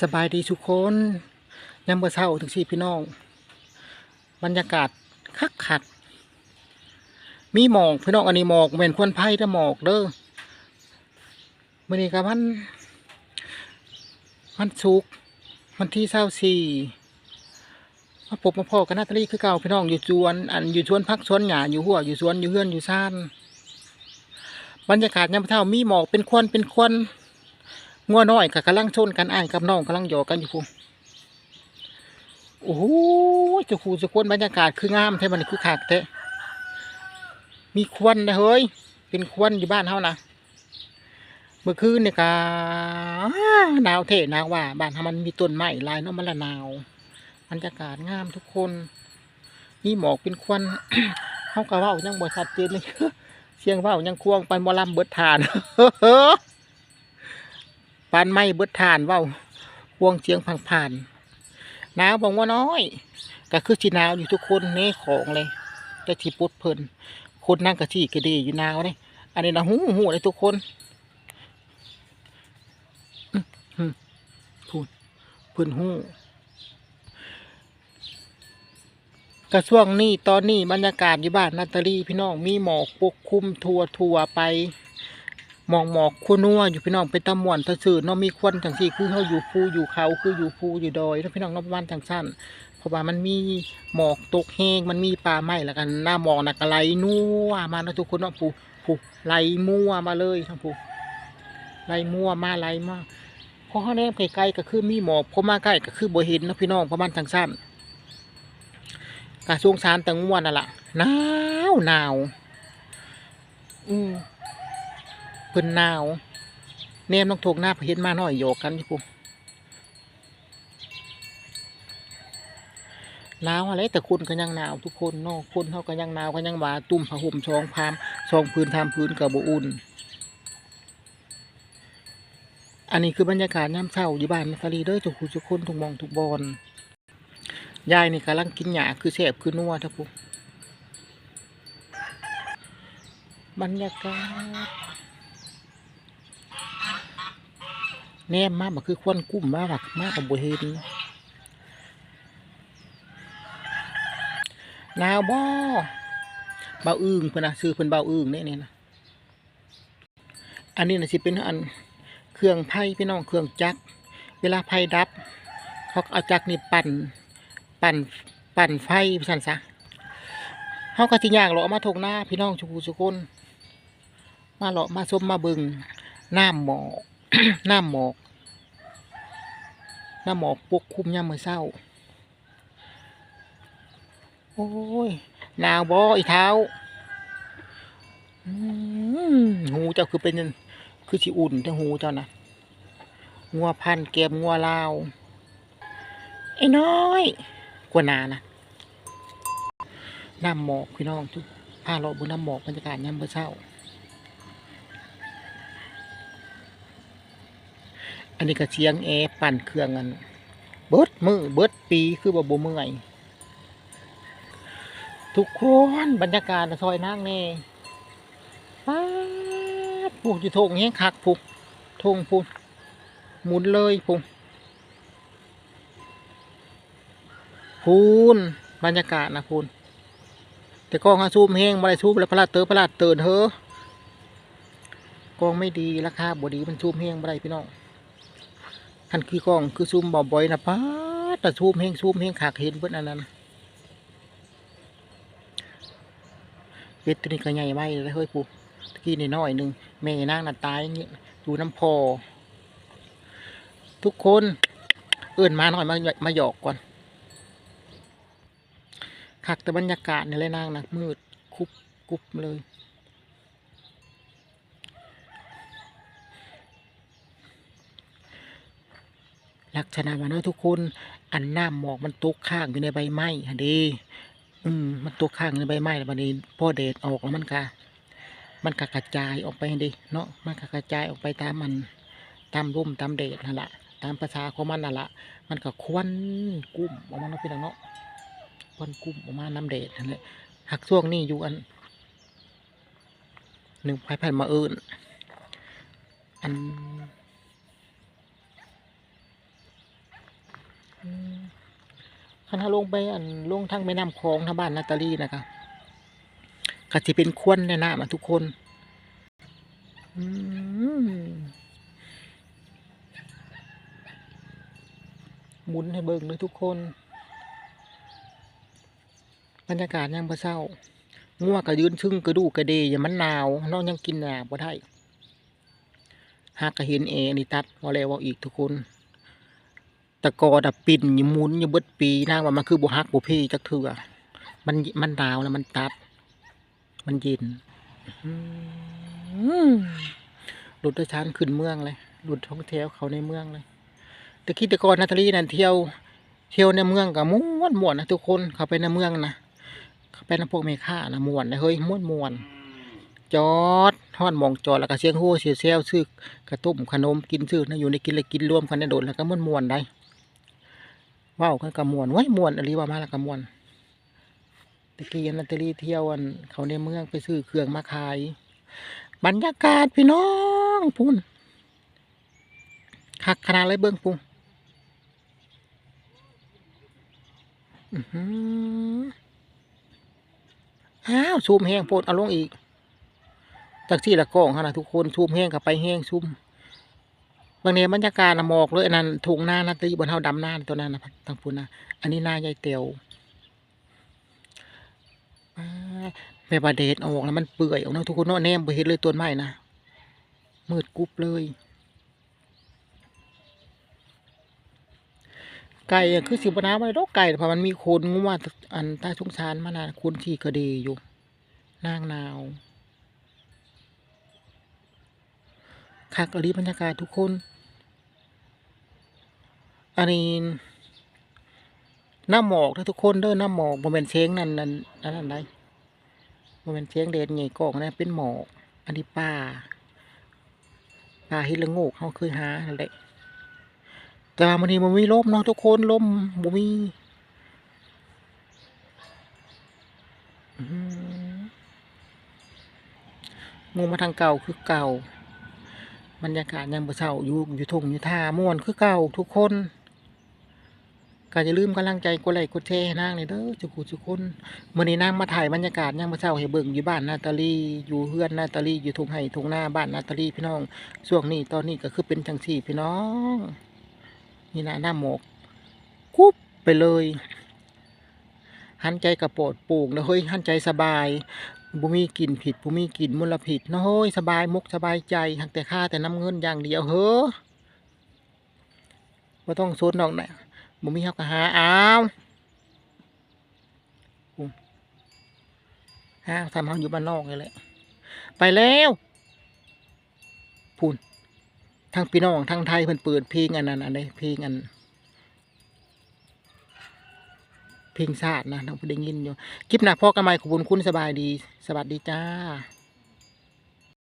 สบายดีทุกคนยามเมื่อเช้าถึงสี่พี่น้องบรรยากาศคักคักมีหมอกพี่น้องอันนี้หมอกเป็นควันไผ่ถ้าหมอกเด้อมื่อนี้กับวันวันศุกร์วันที่เศร้าสี่มาพบมาพ่อกันนาตาลีคือเก่าพี่น้องอยู่สวน อันอยู่สวนพักสวนหญ้าอยู่หัวอยู่สวนอยู่เฮือนอยู่ซ่าน บรรยากาศยามเช้ามีหมอกเป็นควันเป็นควัน งัวน้อยกับกำลังชนกันอ้ายกับน้องกำลังหยอกกันอยู่พูโอ้โหจะคูจะควนบรรยากาศคืองามแท้มันคือขากแท้มีควันนะเฮ้ย เป็นควันอยู่บ้านเฮานะเมื่อคืนเนี่ยกะหนาวเท่หนาวว่า บ้านเฮามันมีต้นไม้ลายเนาะมันละหนาวบรรยากาศงามทุกคนมีหมอกเป็นควันเฮากะเว้ายังบ่ชัดเจนเลยเสียงเว้ายังควงปันบ่ลำเบิดทาน ปานไม้เบิดทานเว้าวงเสียงพังผ่านหนาวบอกว่าน้อย ก็คือสีหนาวอยู่ทุกคนเน่ของเลยแต่ที่ปุดเพลินคนนั่งกะที่กระดีอยู่หนาวเลยอันนี้นะหูหูเลยทุกคนพูดเพิ่นหูกระช่วงนี้ตอนนี้บรรยากาศอยู่บ้านนาตาลีพี่น้องมีหมอกปกคลุมทัวทัวไป มองหมอกคู่นัวอยู่พี่น้องไปตะม่วนตะสื่อเนาะมีควันจังสี่คือเขาอยู่ภูอยู่เขาคืออยู่ภูอยู่ดอยเนาะพี่น้องนาะประมาณจังสั้นเพราะว่ามันมีหมอกตกแห้งมันมีป่าไม้แล้วกันหน้าหมอกน่ะก็ไหลนัวมาเนาะทุกคนเนาะผูผูไหลมั่วมาเลยทั้งผูไหลมั่วมาไหลมาพอเขาแนมไกลๆก็คือมีหมอกพอมาใกล้ก็คือบ่เห็นนะพี่น้องประมาณจังสั้นกระทรวงสารตังม่วนน่ะล่ะหนาวหนาวอืม พิ่นหนาวเนมน้องทงหน้าเพเห็นมาหน่อยโยกกันอยู่ปุ๊หนาวอะไรแต่คนก็ยังหนาวทุกคนเนาะคนเขาก็ยังหนาวก็ยังว่าตุ่มผ้าห่มช่องพามช่องพื้นทามพื้นกับบอุ่นอันนี้คือบรรยากาศยามเช้าอยู่บ้านแมคารีเด้อทุกคนทุกคนทุกมองทุกบอนยายนี่กำลังกินหญ้าคือแซ่บคือนัวทุกปุ๊บรรยากาศ แนมมากมันคือควันกุ้มมากมากกับบัเห็นนาวบ่เบาอึ่งเพิ่นนะซื้อเพิ่อนเบาอึ่งเนี่ยเนี่ยนะอันนี้นะสิเป็นอันเครื่องไพ่พี่น้องเครื่องจักรเวลาไพ่ดับเขาเอาจักรนี่ปั่นปั่นปั่นไฟสั่นซะเขาก็สิย่างเลาะมาทงหน้าพี่น้องชุกุชุกคนมาเลาะมาชมมาบิงน้ำหมอก น้ำหมอกน้ำหมอกปกคลุมยามมือเช้า โอ้ยหนาวบ่อีเท้าหูเจ้าคือเป็นคือสิอุ่นแต่หูเจ้านะงัวพันธุ์แกมงัวลาวไอ้น้อยกว่านานะน้ำหมอกพี่น้องทุกพาเราบนน้ำหมอกบรรยากาศยามมื้อเช้า อันนี้ก็เชียงแอร์ปั่นเครื่องกันเบิดมือเบิดปีคือบ่บ่เมื่อยทุกคนบรรยากาศนะซอยนางแน่ป๊าดปลูกอยู่ทงแห้งคักผูกทงพูนหมุนเลยพูนพูนบรรยากาศนะพูนแต่กล้องอาซูมแห้งบ่ได้ซูมแล้วพลาดเตอพลาดเตือนเฮ้อกล้องไม่ดีราคาบ่ดีมันซูมแห้งบ่ได้พี่น้อง คันคือกล้องคือซูมบ่บ่อยนะป้าแต่ซูมเฮงซูมเฮงขากเห็นเพิ่นอันนั้นเป็ดตัวนี้ก็ใหญ่ไว้เลยเฮ้ยปู่ตะกี้นี่น้อยหนึ่งแม่นางน่ะตายนี่อยู่น้ำพอ ทุกคนเอื่นมาหน่อยมามาหยอกก่อนคักแต่บรรยากาศนี่เลยนางนะมืดคุบกุบเลย ลักษณะมันนาะทุกคน อันหน้ำหมอกมันตกข้างอยู่ในใบไม้ฮะดีอืมมันตกข้างในใบไม้แล้วบัดนี้พ่อแดดออกแล้วมันก็มันก็กระจายออกไปหั่นเดีเนาะมันก็กระจายออกไปตามมันตามร่มตามแดดนั่นแหละตามภาษาของมันนั่นแหละมันก็ควันกุ้มออกมาเนาะพี่น้องเนาะควันกุ้มออกมาน้ำแดดนั่นแหละหักช่วงนี้อยู่อันหนึ่งไผ่ไผ่มาเอิญอัน คันถ้าลงไปอันลงทางแม่น้ำคลองทางบ้านนาตาลีนะคะก็สิเป็นควนในน้ำอะทุกคนมหมุนให้เบิ่งเลยทุกคน บรรยากาศยังบ่เศร้างัวก็ยืนชึ่งกระดูกกระเดยอย่ามันหนาวน้องยังกินหนาบ่ได้หากก็เห็นเอนี่ตัดว่าแล้วว่าอีกทุกคน ตะกอดับปิ่นอยู่หมุนอยู่เบิดปีนางว่ามันคือบ่ฮักบ่เพจักเถื่อมันมันหนาวแล้วมันตัดมันเย็นอื้อหือรถโดยสารขึ้นเมืองเลยรถท่องเที่ยวเขาในเมืองเลยแต่คิดแต่ก่อนนาตาลีนั่นเที่ยว เที่ยวในเมืองกับม่วนม่วนนะทุกคนเขาไปในเมืองนะเขาไปในพวกเมฆานะม่วนนะเฮ้ยม่วนม่วนจอดทอดหมองจอดแล้วก็เสียงโห่เสียงแซวซื้อกระตุ้มขนมกินซื้อนะอยู่ในกินเลยกินรวมกันในโดดแล้วก็ม่วนม่วนได้เว้าวกันกับมวนไว้ยมวนอะไรว่ามาล้วก็ม่วนตะกี้นันตะลีเที่ยวอันเขาในเมืองไปซื้อเครื่องมาขาย บรรยากาศพี่น้องพุ่นคักขนาดไรเบิ้งพุ่นอ้าวซูมแห้งโพดเอาลงอีกจากที่ละกล้องฮะนะทุกคนซูมแห้งกับไปแห้งซูม บางเนี่ยบรรยากาศนหมอกเลยอันนั้นทุ่งนานาตีบนเฮาดำหน้าตัวนั้นนะทางพุ่นนะอันนี้หน้ายายเตียวแม่บาเดดออกแล้วมันเปื่อยออกนะทุกคนเนาะแนมไปเห็นเลยต้นไม้นะมืดกุ๊บเลย ไก่คือสิบน้ำไม่รกไก่เพราะมันมีโคนงัวอันใต้สงสารมานานคนที่กระเดยอยู่ นางนาวคักอรีบรรยากาศทุกคน อันนี้น้ำหมอกนะทุกคนเด้อน้ำหมอกโมเมนเช้งนั่นนั่นนั่นนั่นได้โมเมนเช้งเดนใหญ่กล่องนั่นเป็นหมอกอันนี้ป่าป่าฮิลละโงกเขาเคยหานั่นแต่ว่ามันนี้มันมีลมเนาะทุกคนลมบ่มีงูมาทางเก่าคือเก่า บรรยากาศยังบ่เศร้าอยู่อยู่ทงอยู่ท่าม่วนคือเก่าทุกคน ก็อย่าลืมกำลังใจกดไลค์กดแชร์ให้นางนี่เด้อทุกผู้ทุคนมื้อนี้นางมาถ่ายบรรยากาศยังบ่เศร้าให้เบิ่งอยู่บ้านนาตาลีอยู่เฮือนนาตาลีอยู่ทงไห้ทงหน้าบ้านนาตาลีพี่น้องช่วงนี้ตอนนี้ก็คือเป็นจังซี่พี่น้อง นี่นะหน้าหมกกุ๊บไปเลย หันใจกระโปดปลูกนะเฮ้ยหันใจสบายบุมีกลิ่นผิดบุมีกลิ่นมลผิดนะเฮ้ยสบายมุกสบายใจหักแต่ค่าแต่น้ำเงินอย่างเดียวเฮ้อว่าต้องโซนอกนะ บุมีเฮากะหาอ้าวอู้อ้าทำเขาอยู่บ้านนอกนี่แหละ ไปแล้วพูนทางพี่น้องทางไทยเพิ่นเปิดเพลงอันนั้นอันใดเพลงอันเพลงชาตินะเราได้ยินอยู่คลิปหน้าพ่อกันใหมขอบคุณคุณสบายดี สวัสดีจ้า